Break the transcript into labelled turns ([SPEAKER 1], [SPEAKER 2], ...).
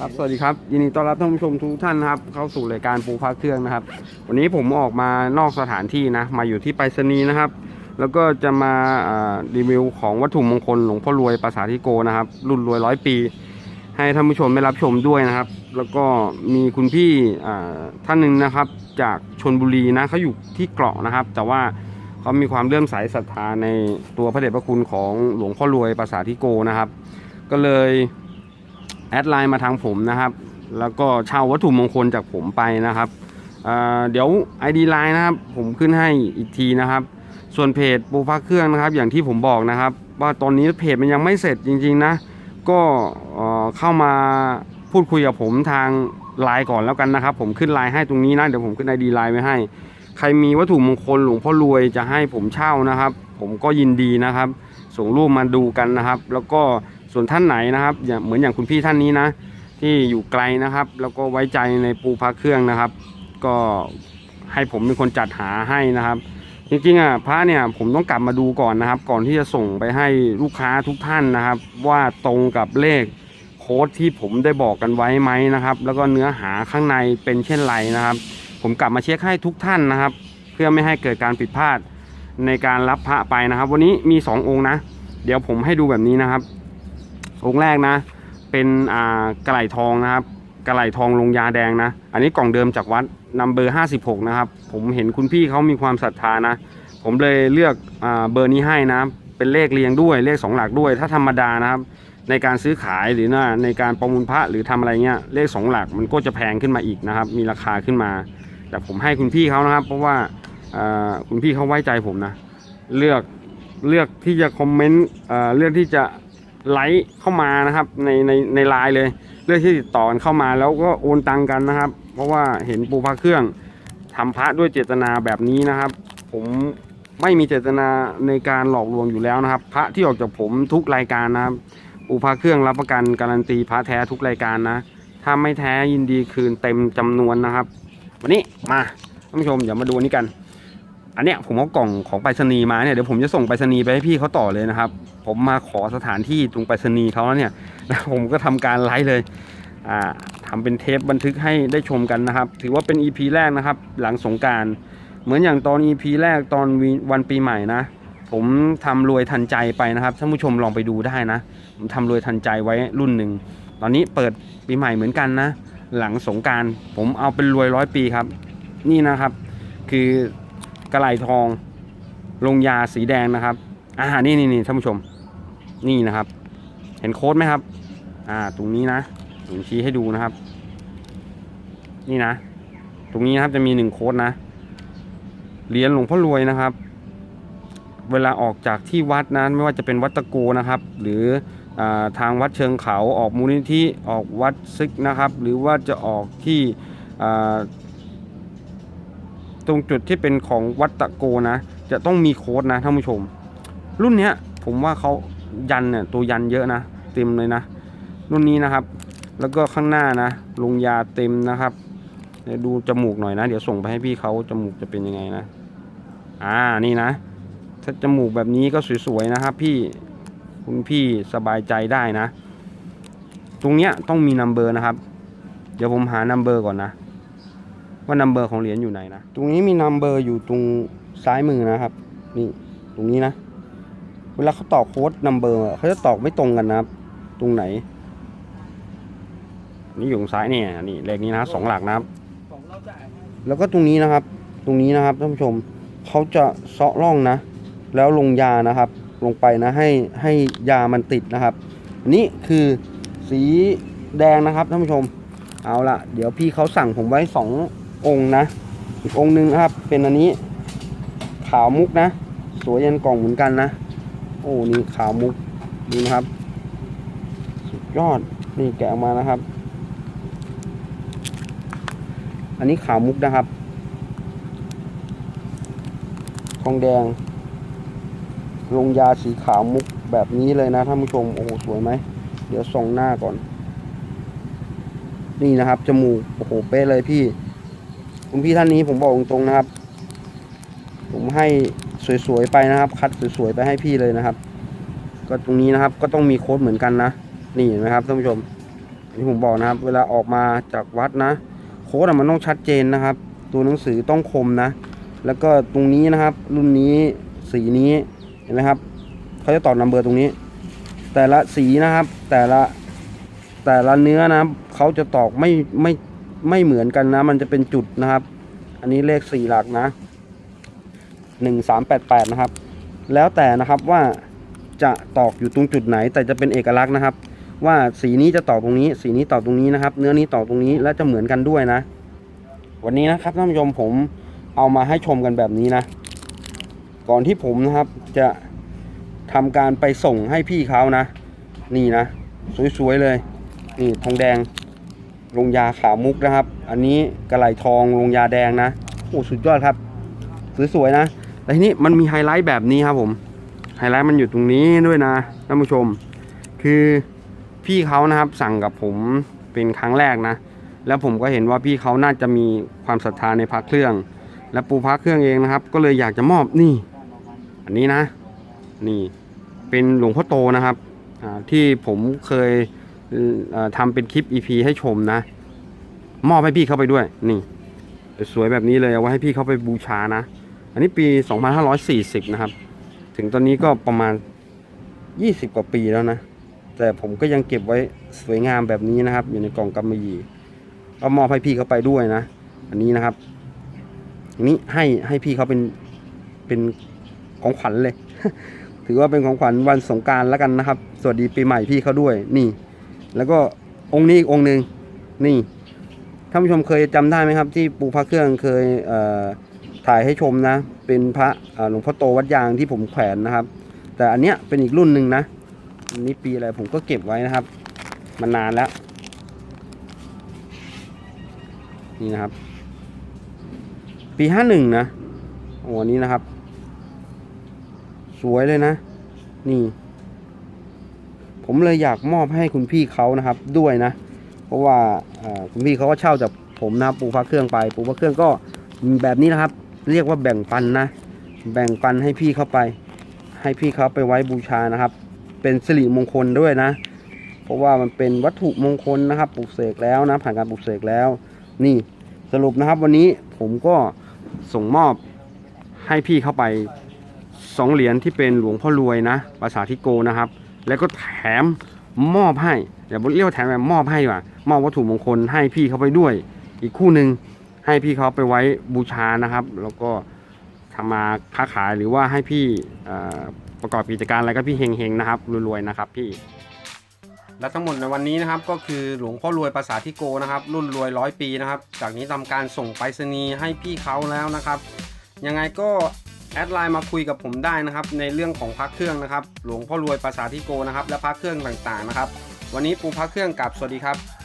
[SPEAKER 1] ครับสวัสดีครับยินดีต้อนรับท่านผู้ชมทุกท่านนะครับเข้าสู่รายการปูพระเครื่องนะครับ วันนี้ผมออกมานอกสถานที่นะมาอยู่ที่ไปรษณีย์นะครับ แล้วก็จะมารีวิวของวัตถุมงคลหลวงพ่อรวยปราสาทธิโกนะครับ รุ่นรวยร้อยปี ให้ท่านผู้ชมได้รับชมด้วยนะครับ แล้วก็มีคุณพี่ท่านหนึ่งนะครับ จากชนบุรีนะเขาอยู่ที่เกาะนะครับ แต่ว่าเขามีความเลื่อมใสศรัทธาในตัวพระเดชพระคุณของหลวงพ่อรวยปราสาทธิโกนะครับ ก็เลย แอดไลน์มาทางผมนะครับ แล้วก็เช่าวัตถุมงคลจากผมไปนะครับเดี๋ยว ID ไลน์นะครับ ผมขึ้นให้อีกทีนะครับ ส่วนเพจปูพักเครื่องนะครับ อย่างที่ผมบอกนะครับ ว่าตอนนี้เพจมันยังไม่เสร็จจริงๆนะ ก็เอ่อเข้ามาพูดคุยกับผมทางไลน์ก่อนแล้วกันนะครับ ผมขึ้นไลน์ให้ตรงนี้นะเดี๋ยวผมขึ้น ID ไลน์ไว้ให้ ใครมีวัตถุมงคลหลวงพ่อรวยจะให้ผมเช่านะครับ ผมก็ยินดีนะครับ ส่งรูปมาดูกันนะครับ แล้วก็ ส่วนท่านไหนนะครับอย่างเหมือนอย่างคุณพี่ท่านนี้นะ ที่อยู่ไกลนะครับ แล้วก็ไว้ใจในปูพักเครื่องนะครับ ก็ให้ผมเป็นคนจัดหาให้นะครับ จริงๆอะพระเนี่ยผมต้องกลับมาดูก่อนนะครับ ก่อนที่จะส่งไปให้ลูกค้าทุกท่านนะครับ ว่าตรงกับเลขโค้ดที่ผมได้บอกกันไว้ไหมนะครับ แล้วก็เนื้อหาข้างในเป็นเช่นไรนะครับ ผมกลับมาเช็คให้ทุกท่านนะครับ เพื่อไม่ให้เกิดการผิดพลาดในการรับพระไปนะครับ วันนี้มี 2 องค์นะ เดี๋ยวผมให้ดูแบบนี้นะครับ องค์แรกนะ เป็นอ่ากระไหลทองนะครับกระไหลทองลงยาแดงนะ อันนี้กล่องเดิมจากวัดนัมเบอร์56 นะครับ ผมเห็นคุณพี่เขามีความศรัทธานะ ผมเลยเลือกอ่าเบอร์นี้ให้นะ เป็นเลขเรียงด้วยเลขสองหลักด้วย ถ้าธรรมดานะครับ ในการซื้อขายหรือว่าในการประมูลพระหรือทำอะไรเงี้ยเลขสองหลักมันก็จะแพงขึ้นมาอีกนะครับ มีราคาขึ้นมา แต่ผมให้คุณพี่เขานะครับ เพราะว่าคุณพี่เขาไว้ใจผมนะ เลือกเลือกที่จะคอมเมนต์เอ่อเลือกที่จะ ไลค์เข้ามานะครับ ในในในไลน์เลยเลือกที่ติดต่อกันเข้ามาแล้วก็โอนตังกันนะครับ เพราะว่าเห็นปูพระเครื่องทำพระด้วยเจตนาแบบนี้นะครับ ผมไม่มีเจตนาในการหลอกลวงอยู่แล้วนะครับ พระที่ออกจากผมทุกรายการนะครับปูพระเครื่องรับประกันการันตีพระแท้ทุกรายการนะ ถ้าไม่แท้ยินดีคืนเต็มจำนวนนะครับ วันนี้มาท่านผู้ชมเดี๋ยวมาดูอันนี้กัน อันเนี้ยผมเอากล่องของไปรษณีย์มาเนี่ยเดี๋ยวผมจะส่งไปรษณีย์ไปให้พี่เขาต่อเลยนะครับ ผมมาขอสถานที่ตรงไปรษณีย์เขาแล้วเนี่ยแล้วผมก็ทำการไลฟ์เลยอ่าทำเป็นเทปบันทึกให้ได้ชมกันนะครับ ถือว่าเป็น EP แรกนะครับ หลังสงการเหมือนอย่างตอน EP แรกตอนวันปีใหม่นะ ผมทำรวยทันใจไปนะครับท่านผู้ชมลองไปดูได้นะ ผมทำรวยทันใจไว้รุ่นหนึ่งตอนนี้เปิดปีใหม่เหมือนกันนะ หลังสงการผมเอาเป็นรวยร้อยปีครับ นี่นะครับ คือกระไหลทองลงยาสีแดงนะครับ อ่านี่นี่นี่ท่านผู้ชม นี่นะครับ เห็นโค้ดไหมครับ อ่า ตรงนี้นะผมชี้ให้ดูนะครับ นี่นะ ตรงนี้นะครับจะมีหนึ่งโค้ดนะเหรียญหลวงพ่อรวยนะครับ เวลาออกจากที่วัดนั้นไม่ว่าจะเป็นวัดตะโกนะครับ หรืออทางวัดเชิงเขาออกมูลนิธิออกวัดซึกนะครับ หรือว่าจะออกที่ตรงจุดที่เป็นของวัดตะโกนะ จะต้องมีโค้ดนะท่านผู้ชม รุ่นเนี้ยผมว่าเขายันเนี่ยตัวยันเยอะนะเต็มเลยนะ รุ่นนี้นะครับ แล้วก็ข้างหน้านะลงยาเต็มนะครับเดี๋ยวดูจมูกหน่อยนะ เดี๋ยวส่งไปให้พี่เขาจมูกจะเป็นยังไงนะ อ่านี่นะ ถ้าจมูกแบบนี้ก็สวยๆนะครับ พี่คุณพี่สบายใจได้นะ ตรงเนี้ยต้องมีนัมเบอร์นะครับ เดี๋ยวผมหานัมเบอร์ก่อนนะ ว่านัมเบอร์ของเหรียญอยู่ไหนนะ ตรงนี้มีนัมเบอร์อยู่ตรงซ้ายมือนะครับ นี่ตรงนี้นะ วลาเขาตอกโค้ดนัมเบอร์เขาจะตอกไม่ตรงกันนะครับ ตรงไหน นี่อยู่ตรงซ้ายเนี่ยนี่เลขนี้นะสองหลักนะครับ แล้วก็ตรงนี้นะครับ ตรงนี้นะครับท่านผู้ชมเขาจะเซาะร่องนะ แล้วลงยานะครับ ลงไปนะให้ให้ยามันติดนะครับอันนี้คือสีแดงนะครับท่านผู้ชม เอาละเดี๋ยวพี่เขาสั่งผมไว้สององค์นะอีกองค์หนึ่งครับ เป็นอันนี้ขาวมุกนะ สวยยันกล่องเหมือนกันนะ โอ้นี่ขาวมุกนี่นะครับ สุดยอดนี่แกะออกมานะครับ อันนี้ขาวมุกนะครับทองแดงลงยาสีขาวมุกแบบนี้เลยนะท่านผู้ชมโอ้โหสวยไหมเดี๋ยวส่องหน้าก่อน นี่นะครับจมูกโอ้โหเป๊ะเลยพี่ คุณพี่ท่านนี้ผมบอกตรงๆนะครับ ผมให้สวยๆไปนะครับ คัดสวยๆไปให้พี่เลยนะครับ ก็ตรงนี้นะครับก็ต้องมีโค้ดเหมือนกันนะ นี่เห็นไหมครับท่านผู้ชมอันนี้ผมบอกนะครับ เวลาออกมาจากวัดนะ โค้ดมันต้องชัดเจนนะครับ ตัวหนังสือต้องคมนะ แล้วก็ตรงนี้นะครับ รุ่นนี้สีนี้เห็นไหมครับเขาจะต่อนัมเบอร์ตรงนี้ แต่ละสีนะครับ แต่ละแต่ละเนื้อนะครับเขาจะตอกไม่ไม่ไม่เหมือนกันนะ มันจะเป็นจุดนะครับ อันนี้เลขสี่หลักนะ หนึ่งสามแปดแปดนะครับ แล้วแต่นะครับว่าจะตอกอยู่ตรงจุดไหน แต่จะเป็นเอกลักษณ์นะครับ ว่าสีนี้จะตอกตรงนี้ สีนี้ตอกตรงนี้นะครับ เนื้อนี้ตอกตรงนี้และจะเหมือนกันด้วยนะ วันนี้นะครับท่านผู้ชมผมเอามาให้ชมกันแบบนี้นะ ก่อนที่ผมนะครับจะทำการไปส่งให้พี่เขานะ นี่นะ สวยๆเลย นี่ทองแดงลงยาขาวมุกนะครับ อันนี้กระไหลทองลงยาแดงนะ โอ้สุดยอดครับ สวยๆนะ แต่ทีนี้มันมีไฮไลท์แบบนี้ครับผม ไฮไลท์มันอยู่ตรงนี้ด้วยนะท่านผู้ชม คือพี่เขานะครับสั่งกับผมเป็นครั้งแรกนะ แล้วผมก็เห็นว่าพี่เขาน่าจะมีความศรัทธาในพระเครื่อง และปูพระเครื่องเองนะครับ ก็เลยอยากจะมอบนี่ อันนี้นะ นี่เป็นหลวงพ่อโตนะครับที่ผมเคยเอ่อทำเป็นคลิป EP ให้ชมนะ มอบให้พี่เขาไปด้วย นี่ สวยแบบนี้เลยเอาไว้ให้พี่เขาไปบูชานะ อันนี้ปี 2540 นะครับ ถึงตอนนี้ก็ประมาณ 20 กว่าปีแล้วนะ แต่ผมก็ยังเก็บไว้สวยงามแบบนี้นะครับ อยู่ในกล่องกำมะหยี่ก็มอบให้พี่เขาไปด้วยนะ อันนี้นะครับอันนี้ให้ให้พี่เขาเป็นเป็นของขวัญเลย ถือว่าเป็นของขวัญวันสงการแล้วกันนะครับ สวัสดีปีใหม่พี่เขาด้วย นี่ แล้วก็องค์นี้อีกองค์หนึ่งนี่ท่านผู้ชมเคยจำได้ไหมครับ ที่ปูพระเครื่องเคยเอ่อ ถ่ายให้ชมนะ เป็นพระหลวงพ่อโตวัดยางที่ผมแขวนนะครับ แต่อันเนี้ยเป็นอีกรุ่นหนึ่งนะอันนี้ปีอะไรผมก็เก็บไว้นะครับมันานแล้ว นี่นะครับ ปีห้าหนึ่งนะโอ้อันนี้นะครับ สวยเลยนะ นี่ ผมเลยอยากมอบให้คุณพี่เขานะครับ ด้วยนะ เพราะว่าอ่าคุณพี่เขาก็เช่าจากผมนะครับปูพระเครื่องไปปูพระเครื่องก็แบบนี้นะครับ เรียกว่าแบ่งปันนะ แบ่งปันให้พี่เขาไป ให้พี่เขาไปไว้บูชานะครับ เป็นสิริมงคลด้วยนะ เพราะว่ามันเป็นวัตถุมงคลนะครับปลูกเสกแล้วนะ ผ่านการปลูกเสกแล้ว นี่สรุปนะครับวันนี้ผมก็ส่งมอบให้พี่เข้าไปสองเหรียญที่เป็นหลวงพ่อรวยนะภาษาทิโกนะครับ แล้วก็แถมมอบให้อย่าเรียกว่าแถมแบบมอบให้ดีกว่ามอบวัตถุมงคลให้พี่เขาไปด้วย อีกคู่หนึ่ง ให้พี่เขาไปไว้บูชานะครับ แล้วก็ทำมาค้าขายหรือว่าให้พี่ประกอบกิจการอะไรก็พี่เฮงๆนะครับรวยๆนะครับพี่ และทั้งหมดในวันนี้นะครับ ก็คือหลวงพ่อรวยภาษาทิโกนะครับ รุ่นรวยร้อยปีนะครับ จากนี้ทำการส่งไปรษณีย์ให้พี่เขาแล้วนะครับ ยังไงก็แอดไลน์มาคุยกับผมได้นะครับ ในเรื่องของพักเครื่องนะครับ หลวงพ่อรวยภาษาทิโกนะครับ และพักเครื่องต่างๆนะครับ วันนี้ปูพักเครื่องกับสวัสดีครับ